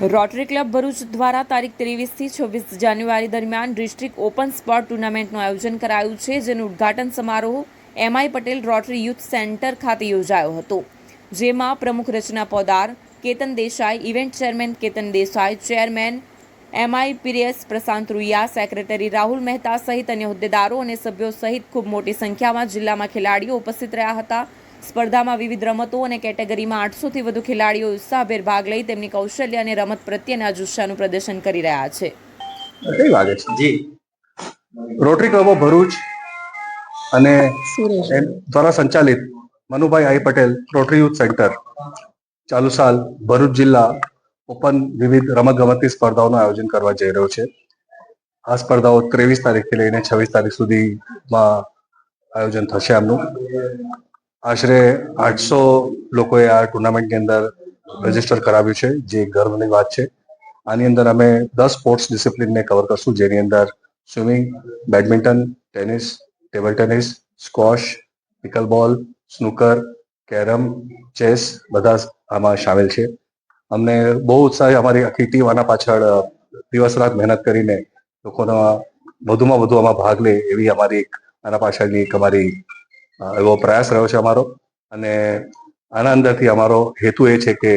Rotary club Bharuch દ્વારા તારીખ ત્રેવીસથી છવ્વીસ જાન્યુઆરી દરમિયાન ડિસ્ટ્રિક્ટ ઓપન સ્પોર્ટ ટુર્નામેન્ટનું આયોજન કરાયું છે, જેનું ઉદ્ઘાટન સમારોહ M I Patel Rotary youth centre ખાતે યોજાયો હતો. જેમાં પ્રમુખ Rachna Podar, Ketan Desai, event chairman Ketan Desai, chairman M I પીરિયસ Prashant Ruia secretary Rahul Mehta સહિત અન્ય હોદ્દેદારો અને સભ્યો સહિત ખૂબ મોટી સંખ્યામાં જિલ્લામાં ખેલાડીઓ ઉપસ્થિત રહ્યા હતા. સ્પર્ધામાં વિવિધ રમતો અને કેટેગરીમાં આઠસોથી વધુ ખેલાડીઓ ઉત્સાહભેર ભાગ લઈ તેમની કૌશલ્ય અને રમત પ્રત્યેના જુસ્સાનું પ્રદર્શન કરી રહ્યા છે. કઈ લાગે છે? જી. રોટરી ક્લબ ઓફ ભરૂચ અને દ્વારા સંચાલિત Manubhai I Patel Rotary Youth Centre ચાલુ સાલ ભરૂચ જિલ્લા ઓપન વિવિધ રમતગમતની સ્પર્ધાઓનું આયોજન કરવા જઈ રહ્યો છે. આ સ્પર્ધાઓ ત્રેવીસ તારીખથી લઈને છવ્વીસ તારીખ સુધીમાં આયોજન થશે આમનું. આશરે આઠસો લોકોએ આ ટુર્નામેન્ટની અંદર રજિસ્ટર કરાવ્યું છે, જે ગર્વની વાત છે. આની અંદર અમે દસ સ્પોર્ટ્સ ડિસિપ્લિનને કવર કરશું, જેની અંદર swimming badminton tennis table tennis squash pickleball snooker carrom chess બધા આમાં સામેલ છે. અમને બહુ ઉત્સાહ અમારી આખી ટીમ આના પાછળ દિવસ રાત મહેનત કરીને લોકોનો વધુમાં વધુ આમાં ભાગ લે એવી અમારી એક આના પાછળની એક અમારી એવો પ્રયાસ રહ્યો છે અમારો. અને આના અંદરથી અમારો હેતુ એ છે કે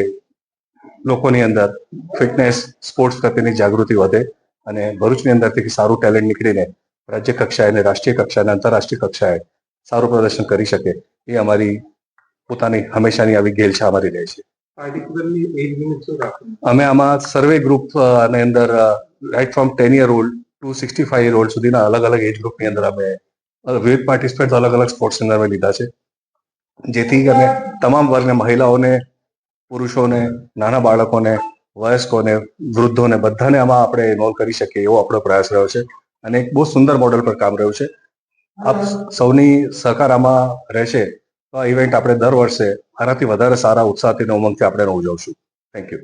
લોકોની અંદર ફિટનેસ સ્પોર્ટ્સ પ્રત્યેની જાગૃતિ વધે અને ભરૂચની અંદરથી સારું ટેલેન્ટ નીકળીને રાજ્ય કક્ષાએ અને રાષ્ટ્રીય કક્ષાએ અને આંતરરાષ્ટ્રીય કક્ષાએ સારું પ્રદર્શન કરી શકે એ અમારી પોતાની હંમેશાની આવી ગેલ છે અમારી રહે છે. અમે આમાં સર્વે ગ્રુપ અને અંદર right from ten year old to sixty five year old સુધીના અલગ અલગ એજ ગ્રુપની અંદર અમે વિવિધ પાર્ટિસિપેન્ટ અલગ અલગ સ્પોર્ટ્સ અંદર લીધા છે. જેથી અમે તમામ વર્ગને, મહિલાઓને, પુરુષોને, નાના બાળકોને, વયસ્કોને, વૃદ્ધોને બધાને આમાં આપણે ઇન્વોલ્વ કરી શકીએ એવો આપણો પ્રયાસ રહ્યો છે. અને એક બહુ સુંદર મોડેલ પર કામ રહ્યું છે. આપ સૌની સહકાર આમાં રહેશે તો આ ઇવેન્ટ આપણે દર વર્ષે આનાથી વધારે સારા, ઉત્સાહથી અને ઉમંગથી આપણે ઉજવશું થેન્ક યુ